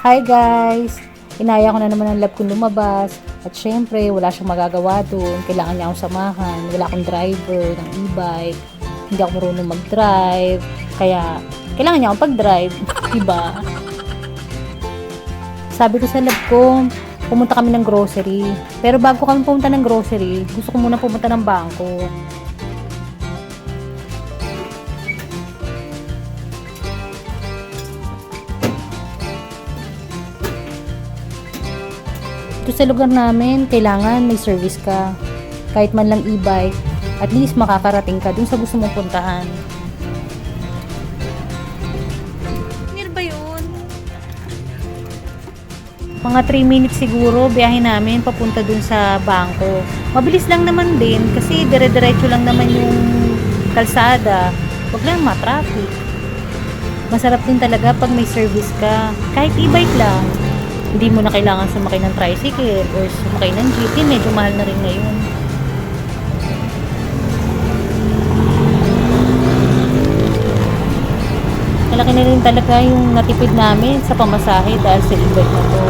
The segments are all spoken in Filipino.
Hi guys! Inaya ko na naman ang lab kong lumabas. At syempre, wala siyang magagawa doon. Kailangan niya akong samahan. Wala akong driver ng e-bike. Hindi ako marunong mag-drive. Kaya, kailangan niya akong pag-drive. diba? Sabi ko sa lab ko, pumunta kami ng grocery. Pero bago kami pumunta ng grocery, gusto ko muna pumunta ng bangko. Ito sa lugar namin, kailangan may service ka. Kahit man lang e-bike, at least makakarating ka dun sa gusto mong puntahan. Near ba yun? Mga 3 minutes siguro, biyahe namin papunta dun sa bangko. Mabilis lang naman din kasi dire-diretso lang naman yung kalsada. Huwag lang matraffic. Masarap din talaga pag may service ka. Kahit e-bike lang. Hindi mo na kailangan sumakay ng tricycle or sumakay ng jeep. Yun, medyo mahal na rin ngayon. Malaki na rin talaga yung natipid namin sa pamasahe dahil sa e-bike na to.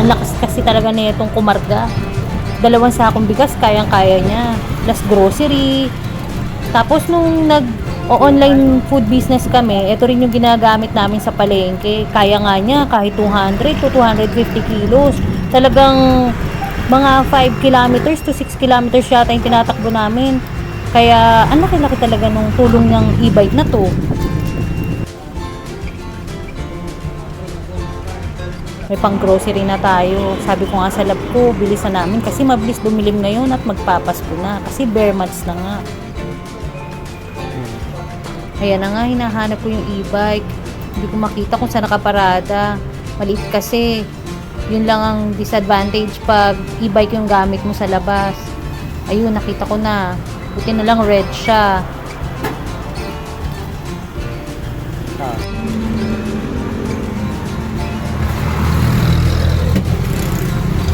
Ang lakas kasi talaga na itong kumarga. Dalawang sakong bigas, kayang-kaya niya. Plus grocery. Tapos nung nag online food business kami, ito rin yung ginagamit namin sa palengke. Kaya nga niya kahit 200 to 250 kilos. Talagang mga 5 kilometers to 6 kilometers yata yung tinatakbo namin. Kaya ang laki-laki talaga nung tulong ng e-bike na to. may pang grocery na tayo. Sabi ko nga sa lab ko, bilisan namin kasi mabilis dumilim ngayon at magpapasko na. Kasi bare months na nga. Ayan na nga, hinahanap ko yung e-bike. Hindi ko makita kung saan nakaparada. Maliit kasi. Yun lang ang disadvantage pag e-bike yung gamit mo sa labas. Ayun, nakita ko na. Buti na lang red siya.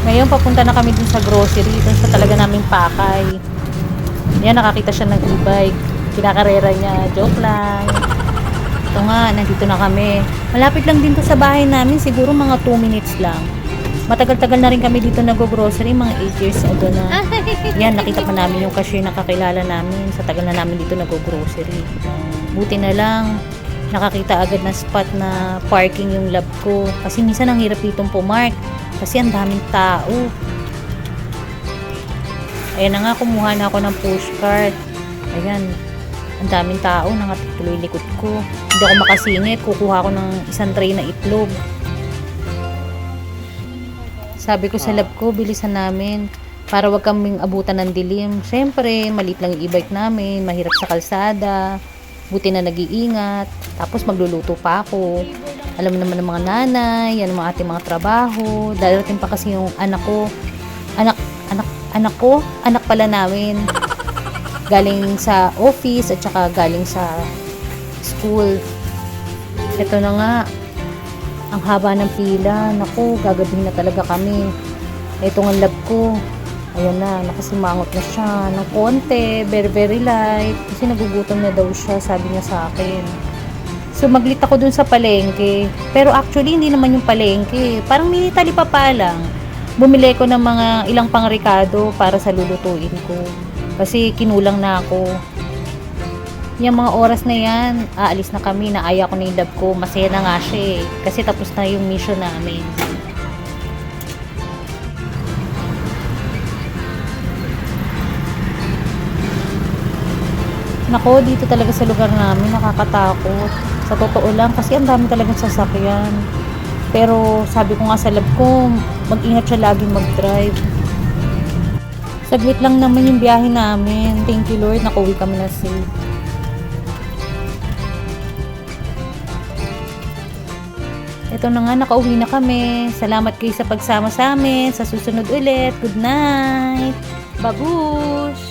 Ngayon, papunta na kami dun sa grocery. Dun sa talaga naming pakay. Yan, nakakita siya ng e-bike. Kinakarera niya. Joke lang. Ito nga, nandito na kami. Malapit lang din to sa bahay namin. Siguro mga 2 minutes lang. Matagal-tagal na rin kami dito nag-grocery. Mga 8 years ago na. Yan, nakita pa namin yung cashier na kakilala namin. Sa tagal na namin dito nag-grocery. Buti na lang, nakakita agad ng spot na parking yung lab ko. Kasi minsan ang hirap ditong pumark. Kasi ang daming tao. Ayan na nga, kumuha na ako ng pushcart. Ayan, ang daming tao, nakatituloy likod ko. Hindi ako makasingit, kukuha ko ng isang tray na itlog. Sabi ko sa lab ko, bilisan namin para wag kaming abutan ng dilim. Siyempre, maliit lang yung e-bike namin, mahirap sa kalsada. Buti na nag-iingat. Tapos magluluto pa ako. Alam naman ng mga nanay, yan ang mga ating mga trabaho. Darating pa kasi yung anak ko. Anak, anak, anak ko, anak pala namin. Galing sa office at saka galing sa school. Ito na nga, ang haba ng pila. Naku, gagabing na talaga kami. Ito ang lab ko. Ayan na, nakasimangot na siya ng konti, very very light. Kasi nagugutom na daw siya, sabi niya sa akin. So maglit ako dun sa palengke. Pero actually, hindi naman yung palengke. Parang mini talipapa lang. Bumili ko ng mga ilang pangrekado para sa lulutuin ko. Kasi kinulang na ako. Yung mga oras na yan, aalis na kami, naaya ko na yung lab ko. Masaya na nga siya eh. Kasi tapos na yung mission namin. Nako, dito talaga sa lugar namin, nakakatakot. Sa totoo lang, kasi ang dami talagang sasakyan. Pero sabi ko nga sa lab ko, mag-ingat siya laging mag-drive. Saglit lang naman yung biyahe namin. Thank you Lord, nakauwi kami na safe. Ito na nga, nakauwi na kami. Salamat kayo sa pagsama sa amin. Sa susunod ulit. Good night. Babush!